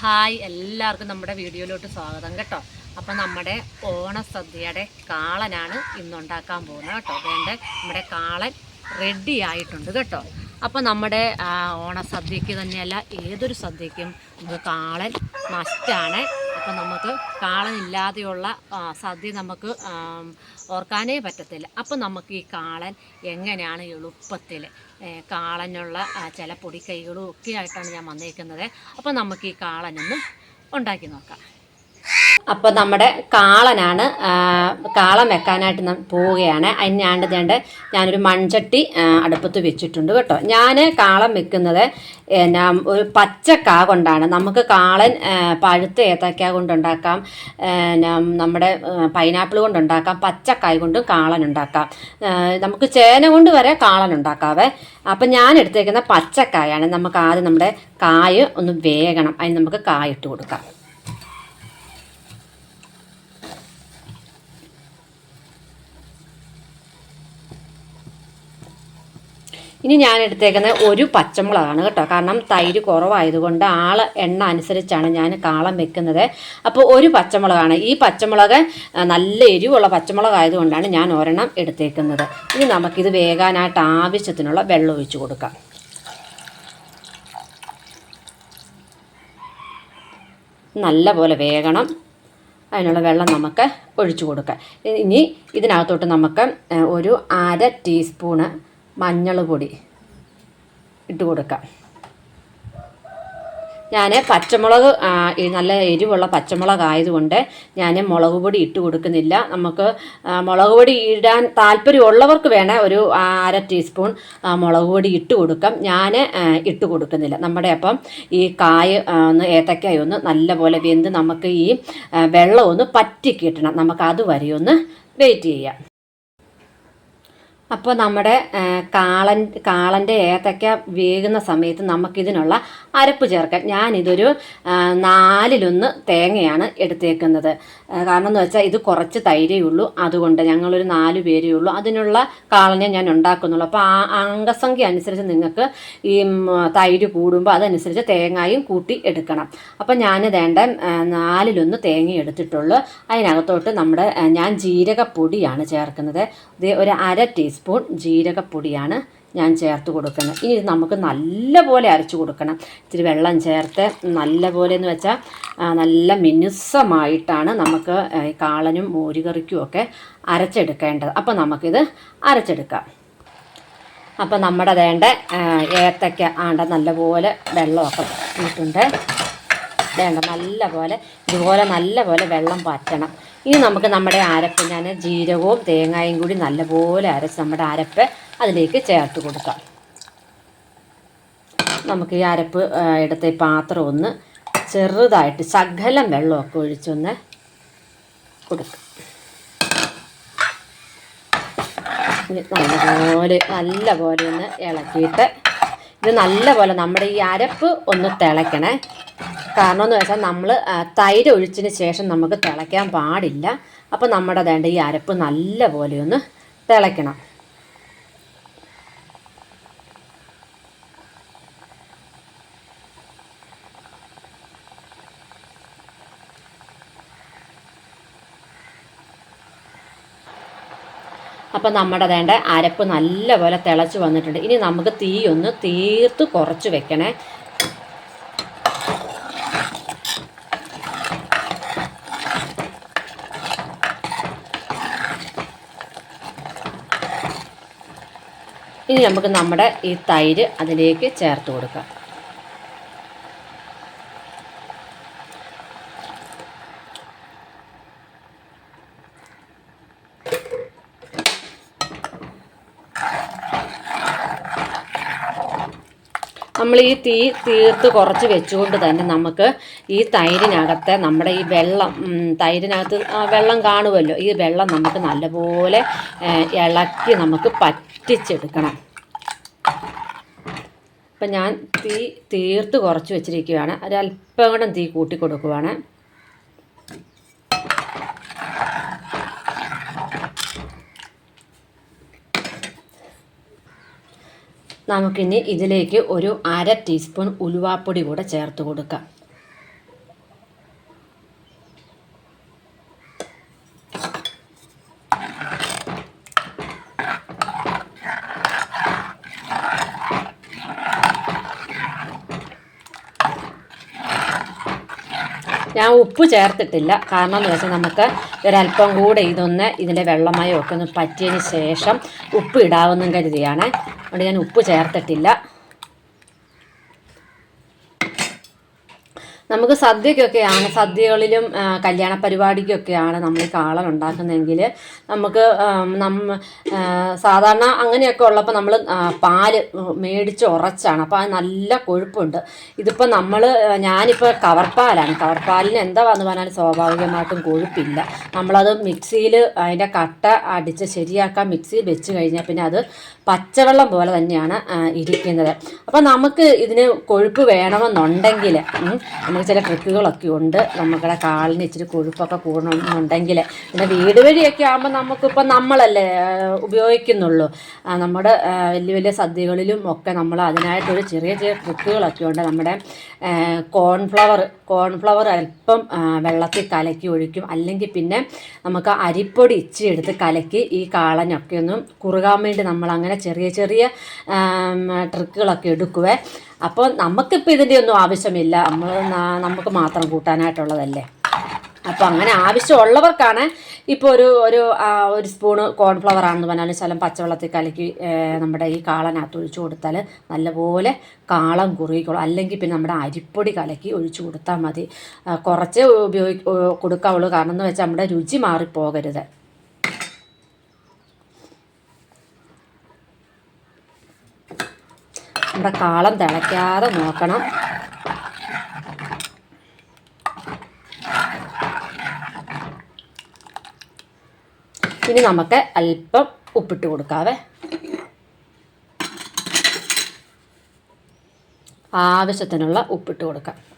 Hi എല്ലാവർക്കും നമ്മുടെ വീഡിയോയിലോട്ട് സ്വാഗതം കേട്ടോ. അപ്പം നമ്മുടെ ഓണസദ്യയുടെ കാളനാണ് ഇന്നുണ്ടാക്കാൻ പോകുന്നത് കേട്ടോ. വേണ്ട നമ്മുടെ കാളൻ റെഡി ആയിട്ടുണ്ട് കേട്ടോ. അപ്പം നമ്മുടെ ഓണസദ്യക്ക് തന്നെയല്ല ഏതൊരു സദ്യക്കും നമുക്ക് കാളൻ മസ്റ്റാണ് അപ്പം നമുക്ക് കാളനില്ലാതെയുള്ള സദ്യ നമുക്ക് ഓർക്കാനേ പറ്റത്തില്ല. അപ്പം നമുക്ക് ഈ കാളൻ എങ്ങനെയാണ് എളുപ്പത്തിൽ കാളനുള്ള ചില പൊടിക്കൈകളും ഒക്കെ ആയിട്ടാണ് ഞാൻ വന്നേക്കുന്നത്. അപ്പം നമുക്ക് ഈ കാളനൊന്ന് ഉണ്ടാക്കി നോക്കാം. അപ്പോൾ നമ്മുടെ കാളനാണ് കാളം വെക്കാനായിട്ട് പോവുകയാണ്. അതിന് ഞാൻ ഞാനൊരു മൺചട്ടി അടുപ്പത്ത് വെച്ചിട്ടുണ്ട് കേട്ടോ. ഞാൻ കാളം വെക്കുന്നത് എന്നാ ഒരു പച്ചക്കാ കൊണ്ടാണ്. നമുക്ക് കാളൻ പഴുത്ത ഏത്തക്ക കൊണ്ടുണ്ടാക്കാം നമ്മുടെ പൈനാപ്പിൾ കൊണ്ടുണ്ടാക്കാം പച്ചക്കായ കൊണ്ടും കാളൻ ഉണ്ടാക്കാം. നമുക്ക് ചേന കൊണ്ട് വരെ കാളൻ ഉണ്ടാക്കാവേ. അപ്പം ഞാൻ എടുത്തേക്കുന്ന പച്ചക്കായാണ്. നമുക്ക് ആദ്യം നമ്മുടെ കായ് ഒന്ന് വേകണം. അതിന് നമുക്ക് കായ ഇട്ട് കൊടുക്കാം. ഇനി ഞാൻ എടുത്തേക്കുന്നത് ഒരു പച്ചമുളകാണ് കേട്ടോ. കാരണം തൈര് കുറവായതുകൊണ്ട് ആൾ എണ്ണ അനുസരിച്ചാണ് ഞാൻ കാളം വെക്കുന്നത്. അപ്പോൾ ഒരു പച്ചമുളകാണ്. ഈ പച്ചമുളക് നല്ല എരിവുള്ള പച്ചമുളകായതുകൊണ്ടാണ് ഞാൻ ഒരെണ്ണം എടുത്തേക്കുന്നത്. ഇനി നമുക്കിത് വേകാനായിട്ട് ആവശ്യത്തിനുള്ള വെള്ളം ഒഴിച്ച് കൊടുക്കാം. നല്ല പോലെ വേകണം. അതിനുള്ള വെള്ളം നമുക്ക് ഒഴിച്ചു കൊടുക്കാം. ഇനി ഇതിനകത്തോട്ട് നമുക്ക് ഒരു അര ടീസ്പൂണ് മഞ്ഞൾ പൊടി ഇട്ട് കൊടുക്കാം. ഞാൻ പച്ചമുളക് നല്ല എരിവുള്ള പച്ചമുളക് ആയതുകൊണ്ട് ഞാൻ മുളക് പൊടി ഇട്ട് കൊടുക്കുന്നില്ല. നമുക്ക് മുളക് പൊടി ഇടാൻ താല്പര്യമുള്ളവർക്ക് വേണേൽ ഒരു അര ടീസ്പൂൺ മുളക് പൊടി ഇട്ട് കൊടുക്കാം. ഞാൻ ഇട്ട് കൊടുക്കുന്നില്ല. നമ്മുടെ അപ്പം ഈ കായ ഒന്ന് ഏത്തക്കായ ഒന്ന് നല്ലപോലെ വെന്ത് നമുക്ക് ഈ വെള്ളം ഒന്ന് പറ്റി കിട്ടണം നമുക്ക് അതുവരെ ഒന്ന് വെയിറ്റ് ചെയ്യാം. അപ്പോൾ നമ്മുടെ കാളൻ കാളന്റെ ഏത്തക്ക വേകുന്ന സമയത്ത് നമുക്കിതിനുള്ള അരപ്പ് ചേർക്കാം. ഞാനിതൊരു നാലിലൊന്ന് തേങ്ങയാണ് എടുത്തേക്കുന്നത്. കാരണം എന്ന് വെച്ചാൽ ഇത് കുറച്ച് തൈരേ ഉള്ളൂ. അതുകൊണ്ട് ഞങ്ങളൊരു നാല് പേരേ ഉള്ളൂ. അതിനുള്ള കാളനെ ഞാൻ ഉണ്ടാക്കുന്നുള്ളൂ. അപ്പോൾ ആ അംഗസംഖ്യ അനുസരിച്ച് നിങ്ങൾക്ക് ഈ തൈര് കൂടുമ്പോൾ അതനുസരിച്ച് തേങ്ങയും കൂട്ടി എടുക്കണം. അപ്പോൾ ഞാൻ വേണ്ട നാലിലൊന്ന് തേങ്ങ എടുത്തിട്ടുള്ളൂ. അതിനകത്തോട്ട് നമ്മുടെ ഞാൻ ജീരകപ്പൊടിയാണ് ചേർക്കുന്നത്. ഒരു അര ടീസ്പൂൺ ജീരകപ്പൊടിയാണ് ഞാൻ ചേർത്ത് കൊടുക്കുന്നത്. ഇനി ഇത് നമുക്ക് നല്ലപോലെ അരച്ചു കൊടുക്കണം. ഇച്ചിരി വെള്ളം ചേർത്ത് നല്ലപോലെ എന്ന് വെച്ചാൽ നല്ല മിനുസമായിട്ടാണ് നമുക്ക് കാളനും മോരുകറിക്കും ഒക്കെ അരച്ചെടുക്കേണ്ടത്. അപ്പോൾ നമുക്കിത് അരച്ചെടുക്കാം. അപ്പോൾ നമ്മുടെ വേണ്ട ഏത്തക്ക ആണ്ട നല്ലപോലെ വെള്ളമൊക്കെ ഇട്ടുണ്ട് വേണ്ട നല്ലപോലെ ഇതുപോലെ നല്ലപോലെ വെള്ളം പാറ്റണം ഇനി നമുക്ക് നമ്മുടെ അരപ്പ് ഞാൻ ജീരകവും തേങ്ങായും കൂടി നല്ലപോലെ അരച്ച് നമ്മുടെ അരപ്പ് അതിലേക്ക് ചേർത്ത് കൊടുക്കാം. നമുക്ക് ഈ അരപ്പ് എടുത്ത പാത്രം ഒന്ന് ചെറുതായിട്ട് ശകലം വെള്ളമൊക്കെ ഒഴിച്ചൊന്ന് കൊടുക്കാം. നല്ലപോലെ നല്ലപോലെ ഒന്ന് ഇളക്കിയിട്ട് ഇത് നല്ലപോലെ നമ്മുടെ ഈ അരപ്പ് ഒന്ന് തിളയ്ക്കണേ. കാരണം എന്ന് വെച്ചാൽ നമ്മൾ തൈര് ഒഴിച്ചതിന് ശേഷം നമുക്ക് തിളയ്ക്കാൻ പാടില്ല. അപ്പോൾ നമ്മുടെ വേണ്ട ഈ അരപ്പ് നല്ല പോലെ ഒന്ന് തിളയ്ക്കണം. അപ്പം നമ്മുടെ വേണ്ട അരപ്പ് നല്ലപോലെ തിളച്ച് വന്നിട്ടുണ്ട്. ഇനി നമുക്ക് തീയൊന്ന് തീർത്ത് കുറച്ച് വെക്കണേ. ഇനി നമുക്ക് നമ്മുടെ ഈ തൈര് അതിലേക്ക് ചേർത്ത് കൊടുക്കാം. നമ്മൾ ഈ തീ തീർത്ത് കുറച്ച് വെച്ചുകൊണ്ട് തന്നെ നമുക്ക് ഈ തൈരിനകത്തെ നമ്മുടെ ഈ വെള്ളം തൈരിനകത്ത് വെള്ളം കാണുമല്ലോ. ഈ വെള്ളം നമുക്ക് നല്ലപോലെ ഇളക്കി നമുക്ക് പറ്റിച്ചെടുക്കണം. അപ്പം ഞാൻ തീ തീർത്ത് കുറച്ച് വെച്ചിരിക്കുകയാണ്. ഒരല്പം കൂടെ തീ കൂട്ടി കൊടുക്കുവാണ് നമുക്കിനി ഇതിലേക്ക് ഒരു അര ടീസ്പൂൺ ഉലുവാപ്പൊടി കൂടെ ചേർത്ത് കൊടുക്കാം. ഞാൻ ഉപ്പ് ചേർത്തിട്ടില്ല. കാരണം എന്ന് വെച്ചാൽ നമുക്ക് ഒരല്പം കൂടെ ഇതൊന്ന് ഇതിന്റെ വെള്ളമയം ഒക്കെ ഒന്ന് പറ്റിയതിന് ശേഷം ഉപ്പ് ഇടാവുന്ന കരുതിയാണ്. അതുകൊണ്ട് ഞാൻ ഉപ്പ് ചേർത്തിട്ടില്ല. നമുക്ക് സദ്യക്കൊക്കെയാണ് സദ്യകളിലും കല്യാണ പരിപാടിക്കൊക്കെയാണ് നമ്മൾ കാളൻ ഉണ്ടാക്കുന്നതെങ്കിൽ നമുക്ക് നമ്മ സാധാരണ അങ്ങനെയൊക്കെ ഉള്ളപ്പോൾ നമ്മൾ പാൽ മേടിച്ച് ഉറച്ചാണ്. അപ്പോൾ അത് നല്ല കൊഴുപ്പുണ്ട്. ഇതിപ്പോൾ നമ്മൾ ഞാനിപ്പോൾ കവർപ്പാലാണ്. കവർപ്പാലിന് എന്താ വന്നു പറഞ്ഞാൽ സ്വാഭാവികമായിട്ടും കൊഴുപ്പില്ല. നമ്മളത് മിക്സിയിൽ അതിന്റെ കട്ട അടിച്ച് ശരിയാക്കാൻ മിക്സിയിൽ വെച്ച് കഴിഞ്ഞാൽ പിന്നെ അത് പച്ചവെള്ളം പോലെ തന്നെയാണ് ഇരിക്കുന്നത്. അപ്പോൾ നമുക്ക് ഇതിന് കൊഴുപ്പ് വേണമെന്നുണ്ടെങ്കിൽ നമുക്ക് ചില ട്രിക്കുകളൊക്കെ ഉണ്ട്. നമ്മളുടെ കാലിന് ഇച്ചിരി കൊഴുപ്പൊക്കെ കൂടണമെന്നുണ്ടെങ്കിൽ പിന്നെ വീട് വഴിയൊക്കെ ആകുമ്പോൾ നമുക്കിപ്പോൾ നമ്മളല്ലേ ഉപയോഗിക്കുന്നുള്ളൂ. നമ്മുടെ വലിയ വലിയ സദ്യകളിലും ഒക്കെ നമ്മൾ അതിനായിട്ടൊരു ചെറിയ ചെറിയ ട്രിക്കുകളൊക്കെ ഉണ്ട്. നമ്മുടെ കോൺഫ്ലവർ കോൺഫ്ലവർ അല്പം വെള്ളത്തിൽ കലക്കി ഒഴിക്കും. അല്ലെങ്കിൽ പിന്നെ നമുക്ക് അരിപ്പൊടി ഇച്ചിരി എടുത്ത് കലക്കി ഈ കാളനൊക്കെ ഒന്ന് കുറുകാൻ വേണ്ടി നമ്മൾ അങ്ങനെ ചെറിയ ചെറിയ ട്രിക്കുകളൊക്കെ എടുക്കുവേ. അപ്പോൾ നമുക്കിപ്പോൾ ഇതിന്റെ ഒന്നും ആവശ്യമില്ല. നമ്മൾ നമുക്ക് മാത്രം കൂട്ടാനായിട്ടുള്ളതല്ലേ. അപ്പോൾ അങ്ങനെ ആവശ്യമുള്ളവർക്കാണ് ഇപ്പോൾ ഒരു ഒരു ഒരു സ്പൂണ് കോൺഫ്ലവർ ആണെന്ന് പറഞ്ഞാലും ശലം പച്ചവെള്ളത്തിൽ കലക്കി നമ്മുടെ ഈ കാളനകത്ത് ഒഴിച്ചു കൊടുത്താൽ നല്ലപോലെ കാളം കുറുകിക്കോളും. അല്ലെങ്കിൽ പിന്നെ നമ്മുടെ അരിപ്പൊടി കലക്കി ഒഴിച്ചു കൊടുത്താൽ മതി. കുറച്ച് ഉപയോഗി കൊടുക്കാവുള്ളൂ. കാരണം എന്ന് വെച്ചാൽ നമ്മുടെ രുചി മാറിപ്പോകരുത്. നമ്മുടെ കാളം തിളയ്ക്കാതെ നോക്കണം. ഇനി നമുക്ക് അല്പം ഉപ്പിട്ട് കൊടുക്കാവേ. ആവശ്യത്തിനുള്ള ഉപ്പിട്ട് കൊടുക്കാം.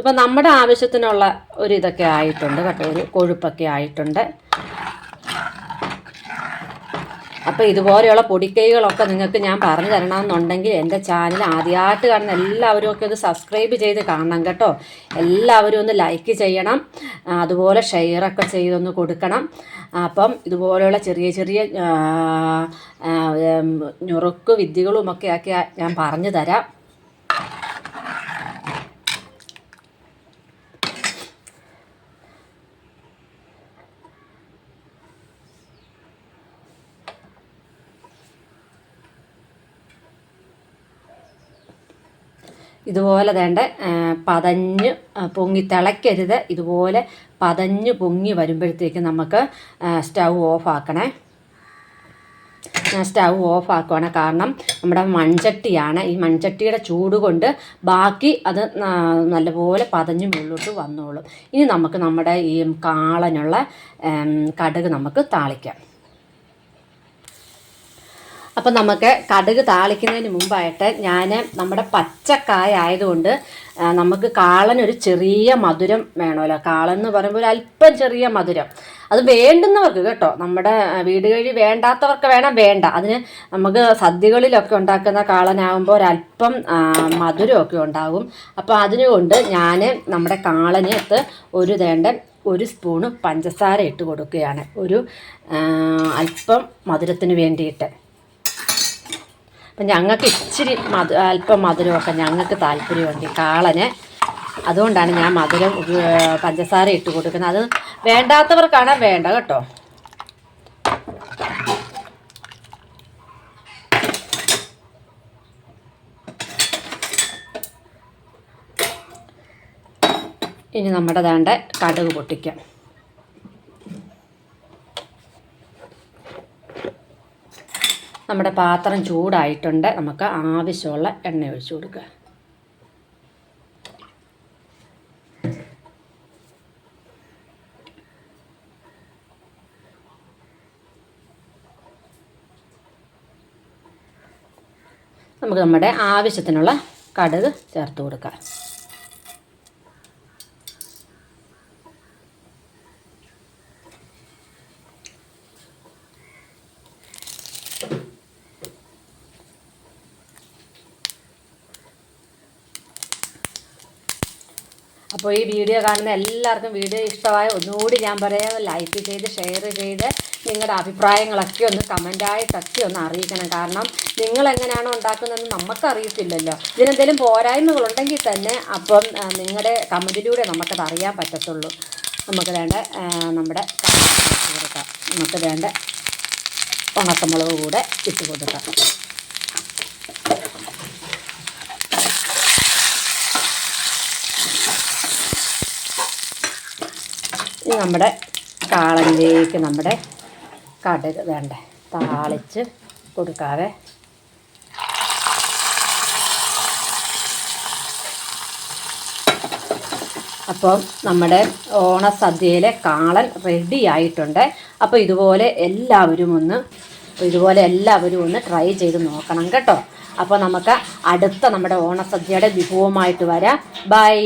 ഇതിപ്പോൾ നമ്മുടെ ആവശ്യത്തിനുള്ള ഒരു ഇതൊക്കെ ആയിട്ടുണ്ട് കേട്ടോ ഒരു കൊഴുപ്പൊക്കെ ആയിട്ടുണ്ട്. അപ്പോൾ ഇതുപോലെയുള്ള പൊടിക്കൈകളൊക്കെ നിങ്ങൾക്ക് ഞാൻ പറഞ്ഞു തരണമെന്നുണ്ടെങ്കിൽ എന്റെ ചാനൽ ആദ്യമായിട്ട് കാണുന്ന എല്ലാവരും ഒക്കെ ഒന്ന് സബ്സ്ക്രൈബ് ചെയ്ത് കാണണം കേട്ടോ. എല്ലാവരും ഒന്ന് ലൈക്ക് ചെയ്യണം അതുപോലെ ഷെയറൊക്കെ ചെയ്തൊന്ന് കൊടുക്കണം. അപ്പം ഇതുപോലെയുള്ള ചെറിയ ചെറിയ ഞുറുക്ക് വിദ്യകളുമൊക്കെ ആക്കി ഞാൻ പറഞ്ഞു തരാം. ഇതുപോലെ വേണ്ട പതഞ്ഞ് പൊങ്ങി തിളയ്ക്കരുത്. ഇതുപോലെ പതഞ്ഞ് പൊങ്ങി വരുമ്പോഴത്തേക്ക് നമുക്ക് സ്റ്റൗ ഓഫ് ആക്കണേ. ഞാൻ സ്റ്റൗ ഓഫ് ആക്കുവാണ് കാരണം നമ്മുടെ മൺചട്ടിയാണ്. ഈ മൺചട്ടിയുടെ ചൂട് കൊണ്ട് ബാക്കി അത് നല്ലപോലെ പതഞ്ഞ് മുകളിലോട്ട് വന്നോളും. ഇനി നമുക്ക് നമ്മുടെ ഈ കാളനുള്ള കടുക് നമുക്ക് താളിക്കാം. അപ്പം നമുക്ക് കടുക് താളിക്കുന്നതിന് മുമ്പായിട്ട് ഞാൻ നമ്മുടെ പച്ചക്കായ ആയതുകൊണ്ട് നമുക്ക് കാളനൊരു ചെറിയ മധുരം വേണമല്ലോ. കാളൻ എന്ന് പറയുമ്പോൾ ഒരു അല്പം ചെറിയ മധുരം. അത് വേണ്ടുന്നവർക്ക് കേട്ടോ നമ്മുടെ വീട് കഴി വേണ്ടാത്തവർക്ക് വേണം വേണ്ട. അതിന് നമുക്ക് സദ്യകളിലൊക്കെ ഉണ്ടാക്കുന്ന കാളനാകുമ്പോൾ ഒരല്പം മധുരമൊക്കെ ഉണ്ടാകും. അപ്പോൾ അതിനുകൊണ്ട് ഞാൻ നമ്മുടെ കാളനകത്ത് ഒരു തേണ്ട ഒരു സ്പൂണ് പഞ്ചസാര ഇട്ട് കൊടുക്കുകയാണ്. ഒരു അല്പം മധുരത്തിന് വേണ്ടിയിട്ട്. അപ്പം ഞങ്ങൾക്ക് ഇച്ചിരി മധു അല്പം മധുരമൊക്കെ ഞങ്ങൾക്ക് താല്പര്യമുണ്ട്. കാളന്. അതുകൊണ്ടാണ് ഞാൻ മധുരം പഞ്ചസാര ഇട്ട് കൊടുക്കുന്നത്. അത് വേണ്ടാത്തവർക്കാണ് വേണ്ട കേട്ടോ. ഇനി നമ്മുടെ ദാണ്ട കടുക് പൊട്ടിക്കാം. നമ്മുടെ പാത്രം ചൂടായിട്ടുണ്ട്. നമുക്ക് ആവശ്യമുള്ള എണ്ണ ഒഴിച്ചു കൊടുക്കുക. നമുക്ക് നമ്മുടെ ആവശ്യത്തിനുള്ള കടുക് ചേർത്ത് കൊടുക്കാം. അപ്പോൾ ഈ വീഡിയോ കാണുന്ന എല്ലാവർക്കും വീഡിയോ ഇഷ്ടമായ ഒന്നുകൂടി ഞാൻ പറയാം. ലൈക്ക് ചെയ്ത് ഷെയർ ചെയ്ത് നിങ്ങളുടെ അഭിപ്രായങ്ങളൊക്കെ ഒന്ന് കമന്റായിട്ടൊക്കെ ഒന്ന് അറിയിക്കണം. കാരണം നിങ്ങൾ എങ്ങനെയാണോ ഉണ്ടാക്കുന്നതെന്ന് നമുക്കറിയത്തില്ലല്ലോ ഇതിനെന്തെങ്കിലും പോരായ്മകളുണ്ടെങ്കിൽ തന്നെ അപ്പം നിങ്ങളുടെ കമന്റിലൂടെ നമുക്കത് അറിയാൻ പറ്റത്തുള്ളൂ. നമുക്ക് വേണ്ട നമ്മുടെ കൊടുക്കാം. നമുക്ക് വേണ്ട ഉണക്കമുളക് കൂടെ ഇട്ട് കൊടുക്കാം. ഇനി നമ്മുടെ കാളനിലേക്ക് നമ്മുടെ കടുക് വേണ്ട? താളിച്ച് കൊടുക്കാവേ. അപ്പോൾ നമ്മുടെ ഓണസദ്യയിലെ കാളൻ റെഡി ആയിട്ടുണ്ട്. അപ്പോൾ ഇതുപോലെ എല്ലാവരും ഒന്ന് ഇതുപോലെ എല്ലാവരും ഒന്ന് ട്രൈ ചെയ്ത് നോക്കണം കേട്ടോ. അപ്പോൾ നമുക്ക് അടുത്ത നമ്മുടെ ഓണസദ്യയുടെ വിഭവമായിട്ട് വരാം. ബൈ